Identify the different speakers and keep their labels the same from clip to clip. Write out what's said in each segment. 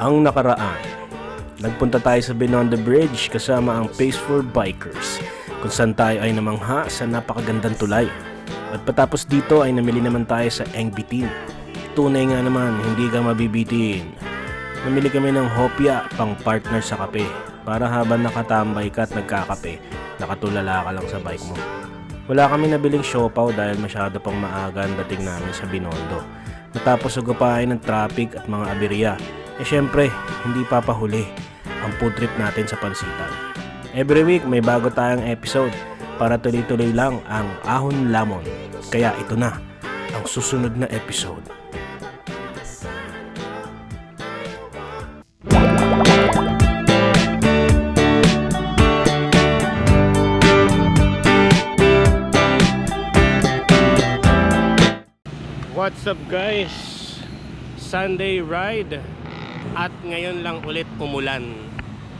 Speaker 1: Ang nakaraan, nagpunta tayo sa Beyond the Bridge kasama ang Pace for Bikers kung saan tayo ay namangha sa napakagandang tulay. At patapos dito ay namili naman tayo sa Eng Bitin. Tunay nga naman, hindi ka mabibitin. Namili kami ng hopya pang partner sa kape para habang nakatambay ka at nagkakape, nakatulala ka lang sa bike mo. Wala kami nabiling siopaw dahil masyado pang maaga ang dating namin sa Binondo. Matapos ugapain ng traffic at mga aberya. Eh syempre, hindi papahuli ang food trip natin sa Pansitan. Every week may bago tayong episode para tuloy-tuloy lang ang Ahon Lamon. Kaya ito na ang susunod na episode. What's up guys? Sunday ride at ngayon lang ulit umulan.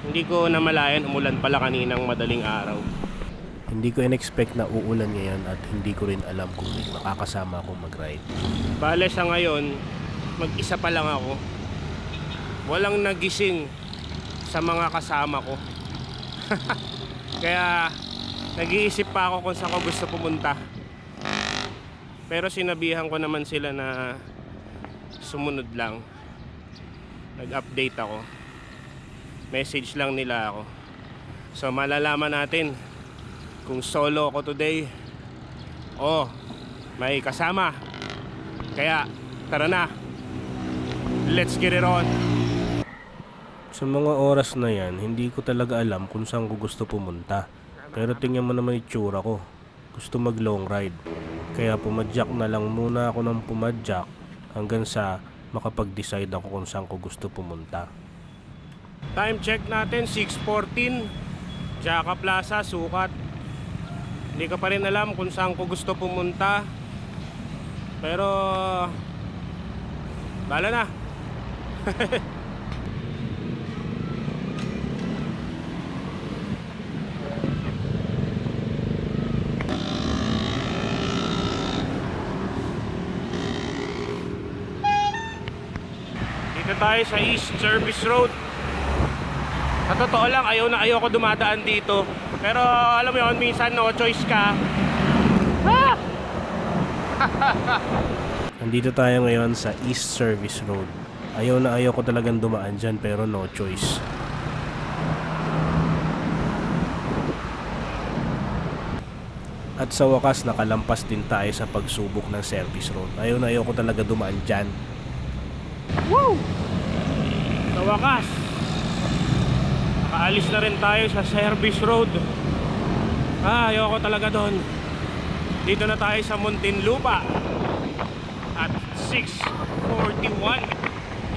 Speaker 1: Hindi ko namalayan umulan pala kaninang madaling araw. Hindi ko in-expect na uulan ngayon at hindi ko rin alam kung may makakasama akong mag-ride. Bale sa ngayon, mag-isa pa lang ako. Walang nagising sa mga kasama ko. Kaya nag-iisip pa ako kung saan ko gusto pumunta. Pero sinabihan ko naman sila na sumunod lang. Nag-update ako. Message lang nila ako. So malalaman natin kung solo ako today o may kasama. Kaya tara na. Let's get it on. Sa mga oras na yan, hindi ko talaga alam kung saan ko gusto pumunta. Pero tingnan mo naman itsura ko. Gusto mag long ride. Kaya pumadyak na lang muna ako ng pumadyak hanggang sa makapag-decide ako kung saan ko gusto pumunta. Time check natin, 6.14. Jaka Plaza, sukat. Hindi ka pa rin alam kung saan ko gusto pumunta. Pero, bala na. tayo sa East Service Road. Sa totoo lang, ayaw na ayaw ko dumadaan dito. Pero alam mo yun, minsan no choice ka. Ah! Nandito tayo ngayon sa East Service Road. Ayaw na ayaw ko talagang dumaan dyan pero no choice. At sa wakas nakalampas din tayo sa pagsubok ng service road. Ayaw na ayaw ko talaga dumaan dyan. Woo! Sa wakas, nakaalis na rin tayo sa service road. Ah, ayoko talaga doon. Dito na tayo sa Muntinlupa at 6.41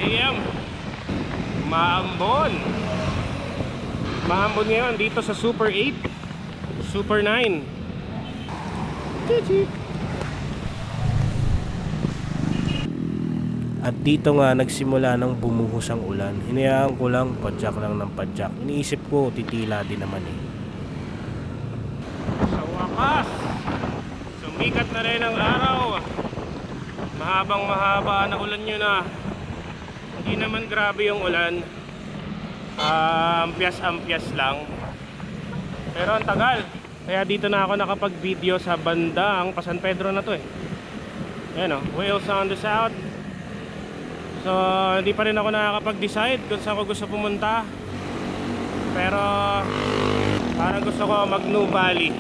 Speaker 1: a.m. Maambon. Maambon ngayon dito sa Super 8, Super 9. Chichi. At dito nga nagsimula ng bumuhos ang ulan. Hinayaan ko lang, padyak lang ng padyak. Iniisip ko, titila din naman eh. Sa wakas, sumikat na rin ang araw. Mahabang mahaba na ulan yun ah. Hindi naman grabe yung ulan. Ah, ampias-ampias lang. Pero ang tagal. Kaya dito na ako nakapag-video sa bandang Pasan Pedro na to eh. Ayan o, Wales on the south. So, hindi pa rin ako nakakapag-decide kung saan ko gusto pumunta. Pero, parang gusto ko mag New Valley.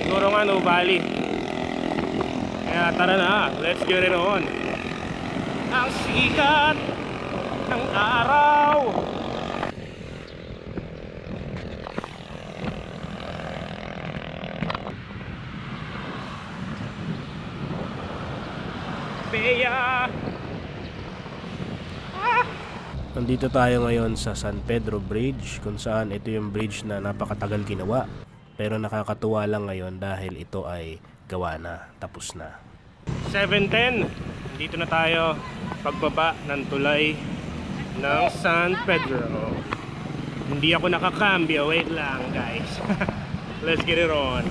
Speaker 1: Siguro nga New Valley. Kaya tara na, let's get it on. Ang sikat ng araw. Bea. Nandito tayo ngayon sa San Pedro Bridge kung saan ito yung bridge na napakatagal ginawa pero nakakatuwa lang ngayon dahil ito ay gawa na, tapos na. 7.10 Dito na tayo pagbaba ng tulay ng San Pedro. Hindi ako nakakambyo, wait lang guys. Let's get it on.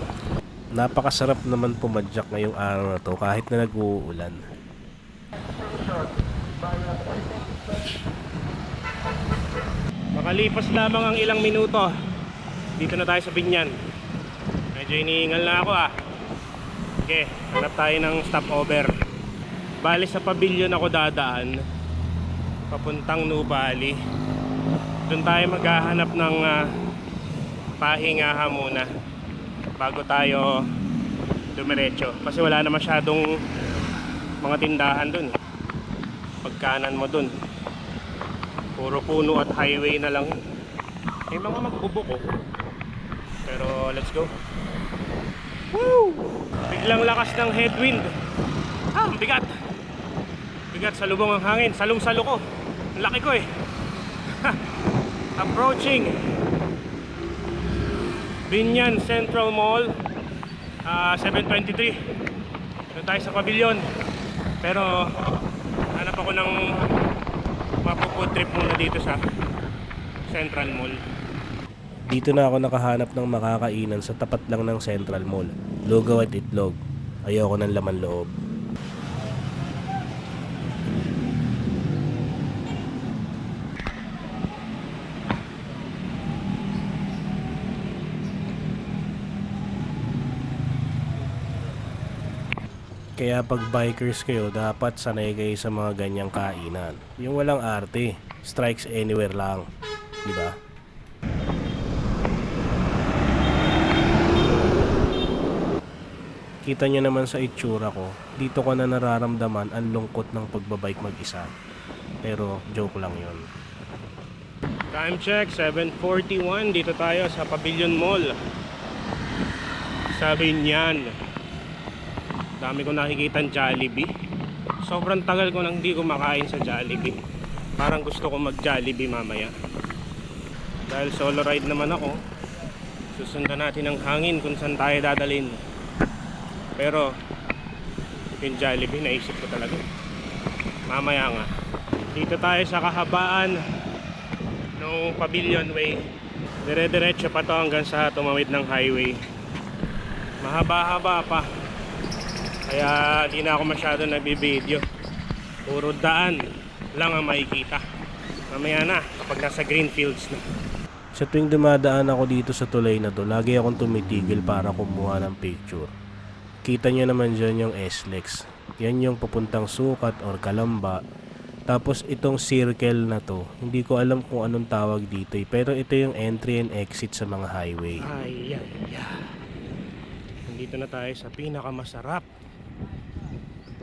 Speaker 1: Napakasarap naman pumadyak ngayong araw na to kahit na nag-uulan. Makalipas lamang ang ilang minuto. Dito na tayo sa Binyan. Medyo iniingal na ako ah. Okay, hanap tayo ng stopover. Bali sa pavilion ako dadaan. Papuntang Nubali. Doon tayo maghahanap ng ah, pahingahan muna. Bago tayo dumiretso. Kasi wala na masyadong mga tindahan doon. Pagkanan mo doon. Puro puno at highway na lang. May mga magbubuko. Pero let's go. Woo! Biglang lakas ng headwind. Ah, bigat. Bigat sa lubong ang hangin. Salong-salo ko. Ang laki ko eh. Approaching. Binyan Central Mall. Ah, 723. Doon tayo sa pavilion. Pero hanap ako ng mapufood trip muna dito sa Central Mall. Dito na ako nakahanap ng makakainan sa tapat lang ng Central Mall. Lugaw at itlog. Ayoko ng laman loob. Kaya pag bikers kayo, dapat sanay kayo sa mga ganyang kainan. Yung walang arte, strikes anywhere lang. Di ba? Kita nyo naman sa itsura ko, dito ko na nararamdaman ang lungkot ng pagbabike mag-isa. Pero joke lang yon. Time check, 7.41. Dito tayo sa Pavilion Mall. Sabi niyan, dami ko nakikita Jollibee. Sobrang tagal ko nang di kumakain sa Jollibee. Parang gusto ko mag Jollibee mamaya. Dahil solo ride naman ako, susundan natin ang hangin kung saan tayo dadalhin. Pero, yung Jollibee naisip ko talaga. Mamaya nga. Dito tayo sa kahabaan ng Pavilion Way. Dire-diretso pa to hanggang sa tumawid ng highway. Mahaba-haba pa. Kaya di na ako masyado nagbibideo. Puro daan lang ang makikita. Mamaya na kapag nasa green fields na. Sa tuwing dumadaan ako dito sa tulay na to, lagi akong tumitigil para kumuha ng picture. Kita nyo naman dyan yung S-Lex. Yan yung papuntang sukat or kalamba. Tapos itong circle na to, hindi ko alam kung anong tawag dito eh. Pero ito yung entry and exit sa mga highway. Ay, ay, ay. Nandito na tayo sa pinakamasarap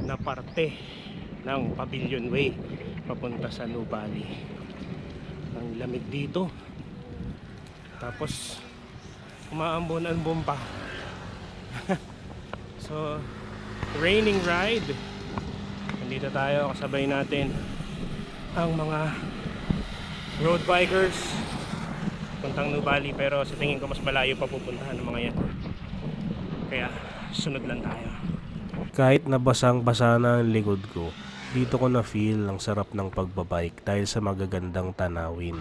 Speaker 1: na parte ng Pavilion Way papunta sa Nubali. Ang lamig dito. Tapos umaambon-ambon pa. so, raining ride. Nandito tayo kasabay natin ang mga road bikers puntang Nubali pero sa tingin ko mas malayo pa pupuntahan ng mga yan. Kaya sunod lang tayo. Kahit nabasang basa na ang likod ko, dito ko na feel ang sarap ng pagbabike dahil sa magagandang tanawin.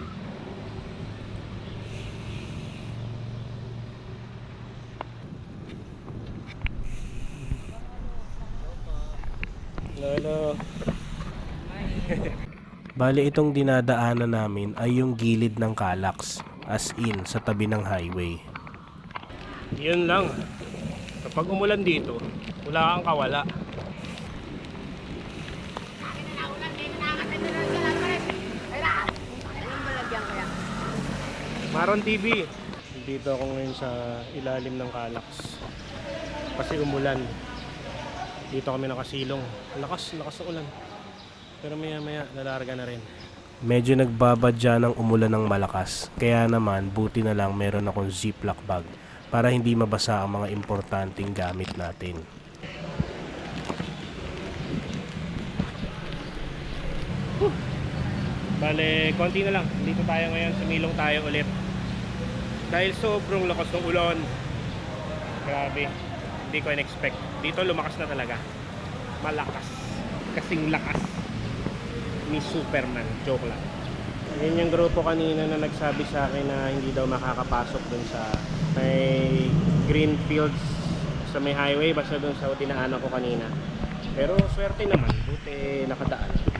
Speaker 1: Lolo. Bali itong dinadaanan namin ay yung gilid ng Calax, as in sa tabi ng highway. Yun lang. Kapag umulan dito, wala kang kawala. Maron TV. Dito ako ngayon sa ilalim ng Calax. Kasi umulan. Dito kami nakasilong. Lakas, lakas ng ulan. Pero maya maya, lalarga na rin. Medyo nagbabadya ng umulan ng malakas. Kaya naman, buti na lang meron akong ziplock bag para hindi mabasa ang mga importanteng gamit natin. Bale, konti na lang. Dito tayo ngayon, sumilong tayo ulit. Dahil sobrang lakas ng ulan. Grabe. Hindi ko in-expect. Dito lumakas na talaga. Malakas. Kasing lakas ni Superman. Joke lang. Yan yung grupo kanina na nagsabi sa akin na hindi daw makakapasok dun sa may green fields sa may highway basta dun sa dinaanan ko kanina. Pero swerte naman, buti nakadaan.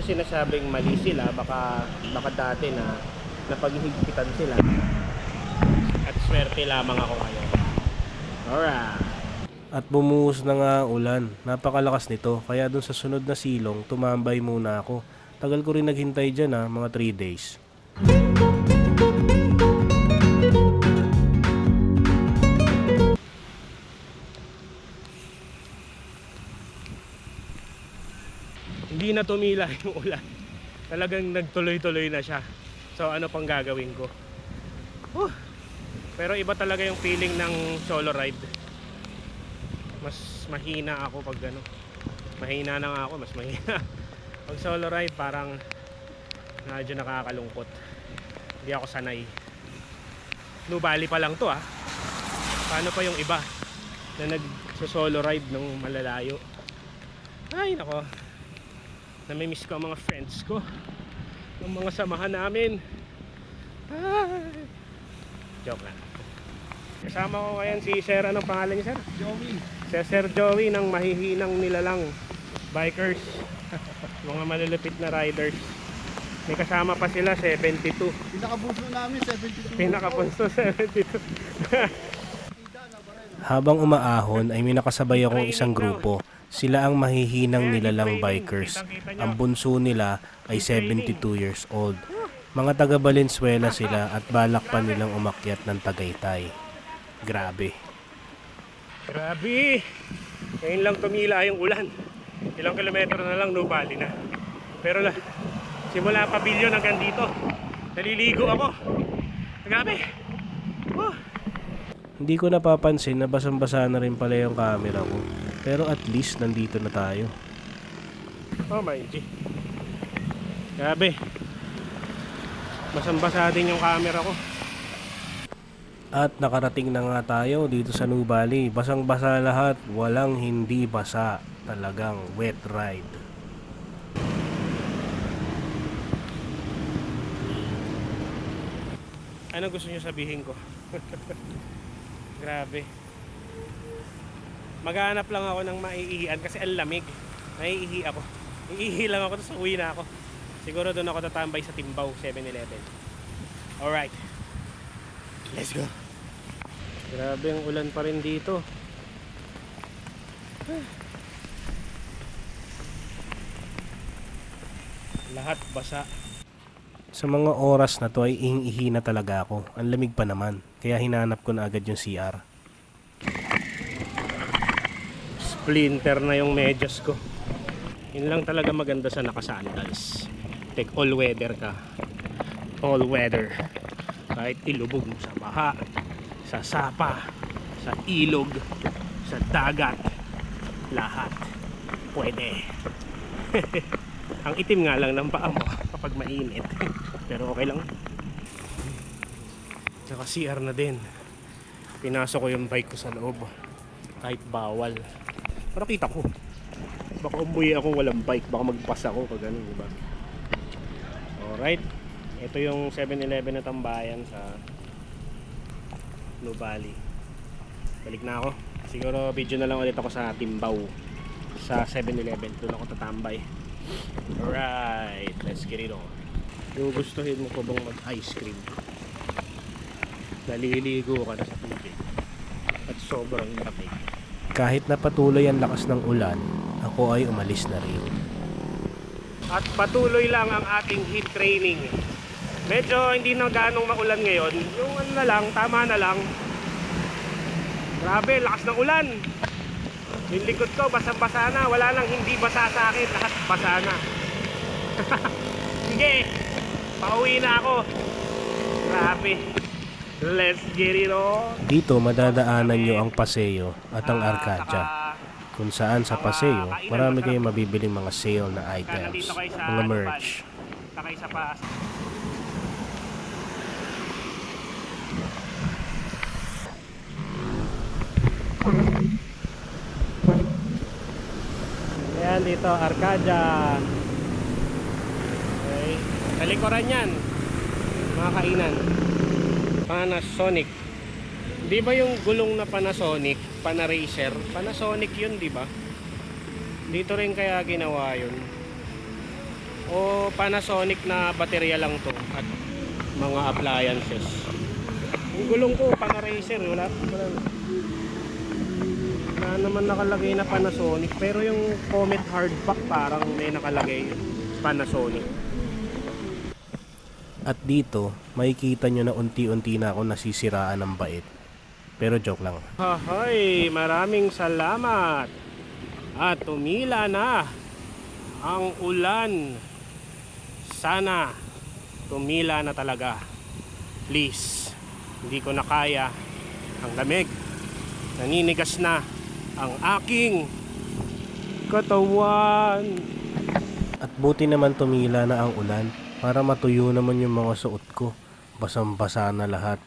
Speaker 1: Dito sinasabing mali sila, baka, baka dati na na paghihigpitan sila. At swerte lamang ako ngayon. Alright.
Speaker 2: At bumuhos na nga ulan. Napakalakas nito. Kaya dun sa sunod na silong, tumambay muna ako. Tagal ko rin naghintay dyan ha, mga 3 days.
Speaker 1: Na tumila yung ulan. Talagang nagtuloy-tuloy na siya. So ano pang gagawin ko? Huh. Pero iba talaga yung feeling ng solo ride. Mas mahina ako pag ano. Mahina na ako, mas mahina. pag solo ride parang medyo nakakalungkot. Hindi ako sanay. Nubali pa lang to ah. Paano pa yung iba na nag-solo ride ng malalayo? Ay nako. Namimiss ko ang mga friends ko. Ang mga samahan namin. Ay. Joke lang. Kasama ko ngayon si Sir, anong pangalan niya Sir?
Speaker 3: Joey,
Speaker 1: Si Sir Joey ng mahihinang nilalang bikers. mga malulupit na riders. May kasama pa sila 72.
Speaker 3: pinakabuso namin 72.
Speaker 1: Pinakapunso 72.
Speaker 2: Habang umaahon ay may nakasabay akong isang grupo. Sila ang mahihinang nilalang bikers. Ang bunso nila ay 72 years old. Mga taga Valenzuela sila at balak pa nilang umakyat ng Tagaytay. Grabe.
Speaker 1: Grabe! Ngayon lang tumila yung ulan. Ilang kilometro na lang, nubali na. Pero la, simula pabilyon hanggang dito, naliligo ako. Grabe! Woo!
Speaker 2: Hindi ko napapansin na basang-basa na rin pala yung camera ko. Pero at least nandito na tayo.
Speaker 1: Oh my G. Grabe. Basang-basa din yung camera ko.
Speaker 2: At nakarating na nga tayo dito sa Nubali. Basang-basa lahat, walang hindi basa. Talagang wet ride.
Speaker 1: Ano gusto niyo sabihin ko? Grabe. Maghanap lang ako ng maiihian kasi ang lamig. Naiihi ako. Iihi lang ako tapos uwi na ako. Siguro doon ako tatambay sa Timbaw 7-Eleven. Alright. Let's go. Grabe ang ulan pa rin dito. Lahat basa.
Speaker 2: Sa mga oras na to ay ihi na talaga ako. Ang lamig pa naman. Kaya hinanap ko na agad yung CR.
Speaker 1: Splinter na yung medyas ko. Yun lang talaga maganda sa nakasandals. Take all weather ka. All weather. Kahit ilubog mo sa baha sa sapa sa ilog sa dagat lahat pwede. Ang itim nga lang ng paa mo kapag mainit. Pero okay lang. Tsaka CR na din. Pinasok ko yung bike ko sa loob. Kahit bawal para kita ko. Baka umuwi ako walang bike. Baka magpas ako pag ano diba alright. Ito yung 7-Eleven na tambayan sa Nubali balik na ako. Siguro video na lang ulit ako sa Timbaw. Sa 7-Eleven doon ako tatambay. Alright. Let's get it on. Gugustuhin mo ko bang mag ice cream? Naliligo ka na sa tubig. At sobrang lamig
Speaker 2: Kahit na patuloy ang lakas ng ulan, ako ay umalis na rin.
Speaker 1: At patuloy lang ang ating heat training. Medyo hindi na ganong maulan ngayon. Yung ano na lang, tama na lang. Grabe, lakas ng ulan. Yung likod ko, basang-basa na. Wala nang hindi basa sa akin. Lahat basa na. Sige, pauwi na ako. Grabe. Let's get it on.
Speaker 2: Dito madadaanan nyo ang Paseo at ang Arcadia. Kung saan sa Paseo, marami kayong mabibiling mga sale na items, mga merch.
Speaker 1: Sakay sa pa. Ayan dito, Arcadia. Okay. Sa likuran yan, mga kainan. Panasonic. Di ba yung gulong na Panasonic, Panaracer? Panasonic yun, di ba? Dito rin kaya ginawa yun. O Panasonic na baterya lang to at mga appliances. Yung gulong ko, pana-racer, wala, wala, wala naman nakalagay na Panasonic. Pero yung Comet hardback parang may nakalagay Panasonic.
Speaker 2: At dito, makikita nyo na unti-unti na ako nasisiraan ng bait. Pero joke lang.
Speaker 1: Hahay, maraming salamat. At tumila na ang ulan. Sana tumila na talaga. Please, hindi ko na kaya. Ang lamig. Naninigas na ang aking katawan.
Speaker 2: At buti naman tumila na ang ulan para matuyo naman yung mga suot ko. Basang-basa na lahat.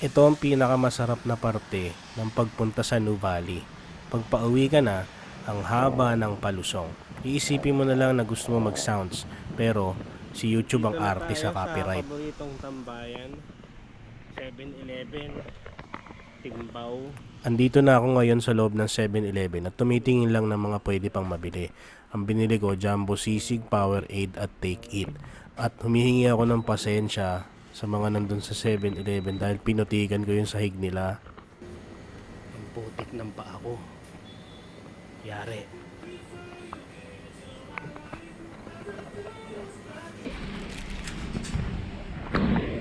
Speaker 2: Ito ang pinakamasarap na parte ng pagpunta sa New Valley. Pag pauwi ka na, ang haba ng palusong. Iisipin mo na lang na gusto mo mag-sounds, pero si YouTube ang
Speaker 1: Dito na
Speaker 2: arte sa copyright.
Speaker 1: Sa paboritong tambayan. 7-Eleven. Timbaw.
Speaker 2: Andito na ako ngayon sa loob ng 7-Eleven at tumitingin lang ng mga pwede pang mabili. Ang binili ko, Jumbo Sisig, Powerade at Take It. At humihingi ako ng pasensya sa mga nandun sa 7-Eleven dahil pinutikan ko yung sahig nila.
Speaker 1: Ang putik ng paa ko. Yari.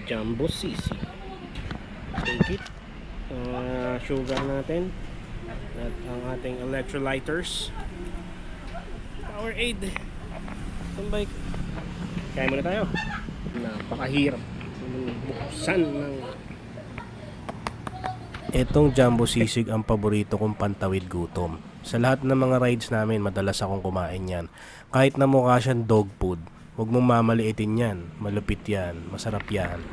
Speaker 1: Jumbo Sisi. Take it. Uh, sugar natin. At ang ating electrolyters. Powerade. Tambay. Kaya muna tayo. Napakahirap. Buksan ng
Speaker 2: Etong Jumbo Sisig ang paborito kong pantawid gutom. Sa lahat ng mga rides namin, madalas akong kumain yan. Kahit na mukha siyang dog food, huwag mong mamaliitin yan. Malupit yan, masarap yan.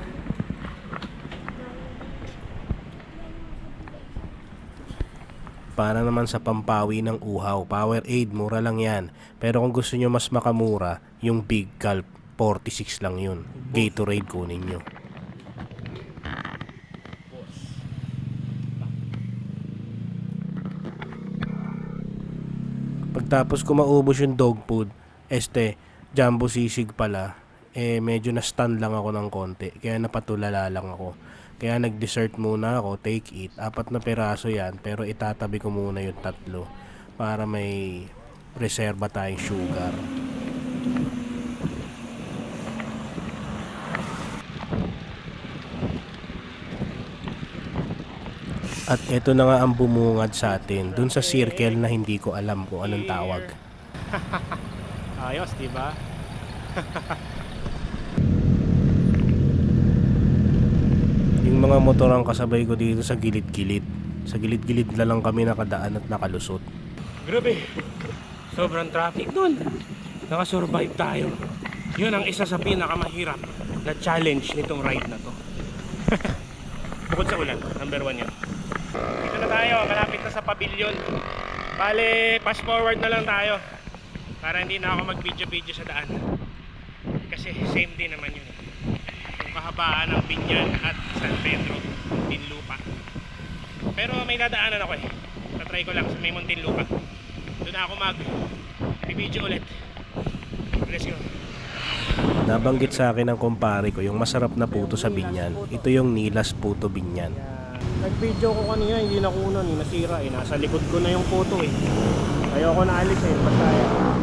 Speaker 2: Para naman sa pampawi ng uhaw, Powerade, mura lang yan. Pero kung gusto nyo mas makamura, yung Big Gulp, 46 lang yun. Gatorade kunin nyo. Pagtapos ko maubos yung dog food, este, jumbo sisig pala, eh medyo na-stun lang ako ng konti. Kaya napatulala lang ako. Kaya nag-dessert muna ako, take it. Apat na peraso yan, pero itatabi ko muna yung tatlo para may reserba tayong sugar. At ito na nga ang bumungad sa atin, dun sa circle na hindi ko alam kung anong tawag.
Speaker 1: Ayos, di ba?
Speaker 2: mga motor ang kasabay ko dito sa gilid-gilid. Sa gilid-gilid na lang kami nakadaan at nakalusot.
Speaker 1: Grabe. Sobrang traffic doon. Nakasurvive tayo. Yun ang isa sa pinakamahirap na challenge nitong ride na to. Bukod sa ulan, number one yun. Dito na tayo, malapit na sa pavilion. Bale, fast forward na lang tayo. Para hindi na ako mag-video-video sa daan. Kasi same din naman yun. Yung kahabaan ng Binyan at San Pedro, Tinlupa. Pero may dadaanan ako eh. Tatry ko lang sa may Muntinlupa. Doon ako mag video ulit. Let's go.
Speaker 2: Nabanggit sa akin ng kumpare ko yung masarap na puto sa Binyan. Ito yung Nilas Puto Binyan.
Speaker 1: Nag-video ko kanina, hindi na kunan, eh, nasira eh. Nasa likod ko na yung photo eh. Ayoko na alis eh, basta.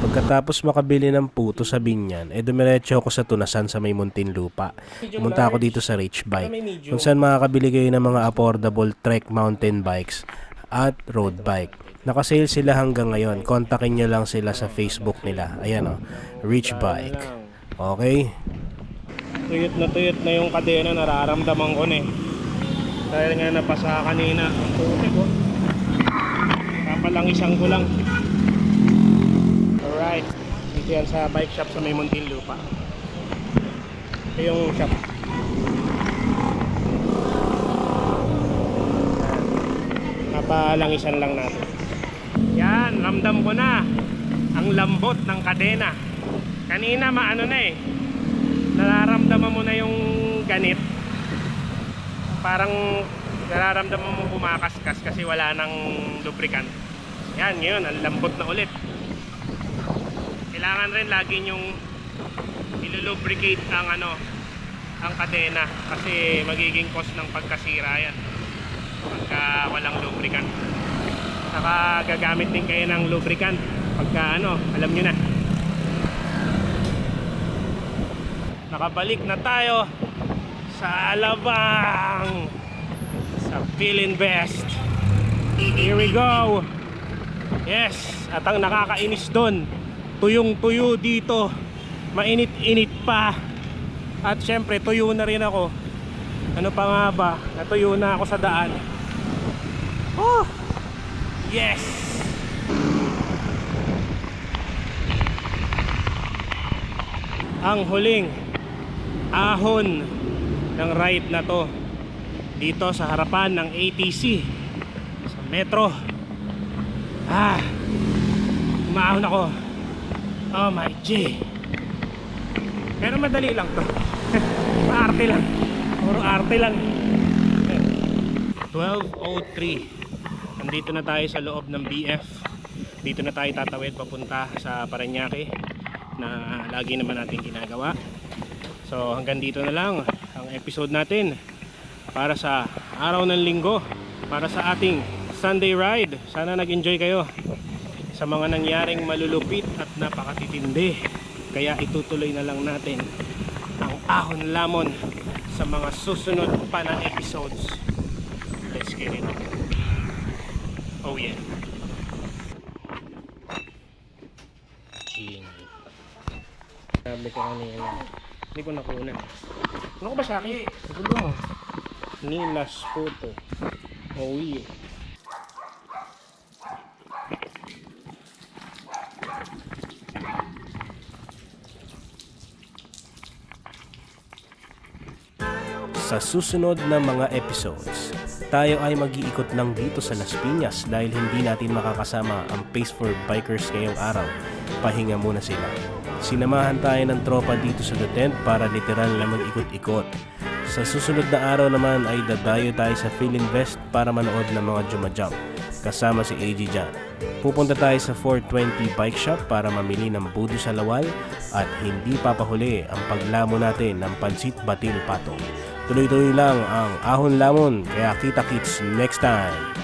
Speaker 2: Pagkatapos makabili ng puto sa Binyan, eh dumiretso ako sa Tunasan sa may Muntinlupa. Pumunta ako dito sa Rich Bike, kung saan makakabili kayo ng mga affordable trek mountain bikes at road bike. Nakasale sila hanggang ngayon. Kontakin nyo lang sila sa Facebook nila. Ayan o, Rich Bike. Okay?
Speaker 1: Tuyot na tuyot na yung kadena, nararamdaman ko na eh. Dahil nga napasa kanina. Ang putik ko. Kapalangisan ko lang. Alright. Dito yan sa bike shop sa may Muntinlupa. Ito yung shop. Kapalangisan lang natin. Yan, ramdam ko na ang lambot ng kadena. Kanina maano na eh. Nararamdaman mo na yung ganit. Parang nararamdaman mo kumakaskas kasi wala nang lubricant. Yan, ngayon, ang lambot na ulit. Kailangan rin lagi yung ilulubricate ang ano, ang kadena kasi magiging cause ng pagkasira yan pagka walang lubricant. Saka gagamit din kayo ng lubricant pagka ano, alam nyo na. Nakabalik na tayo sa Alabang sa Philinvest. Here we go. Yes, at ang nakakainis doon, tuyong-tuyo dito. Mainit-init pa. At syempre, tuyo na rin ako. Ano pa nga ba? Natuyo na ako sa daan. Oh! Yes! Ang huling ahon ng ride na to dito sa harapan ng ATC sa metro. Ah! Umahon ako. Oh my G! Pero madali lang to. Maarte lang. Puro arte lang. 12.03 Nandito na tayo sa loob ng BF Dito na tayo tatawid papunta sa Paranaque Na lagi naman natin ginagawa So hanggang dito na lang Ang episode natin Para sa araw ng linggo Para sa ating Sunday ride Sana nag-enjoy kayo Sa mga nangyaring malulupit at napakatitindi Kaya itutuloy na lang natin Ang ahon lamon Sa mga susunod pa na episodes Let's get it. Oh yeah. Ching. Sabi ko kanina. Hindi ko nakuna. Ano ko ba sa akin? Gulo. Nilas photo. Oh yeah.
Speaker 2: Sa susunod na mga episodes, tayo ay mag-iikot lang dito sa Las Piñas dahil hindi natin makakasama ang Pace for Bikers ngayong araw. Pahinga muna sila. Sinamahan tayo ng tropa dito sa The Tent para literal na mag-ikot-ikot. Sa susunod na araw naman ay dadayo tayo sa Philinvest para manood ng mga jumajump kasama si AG Jan. Pupunta tayo sa 420 Bike Shop para mamili ng budo sa lawal at hindi papahuli ang paglamo natin ng pansit batil patong. Tuloy-tuloy lang ang ahon lamon kaya kita kits next time.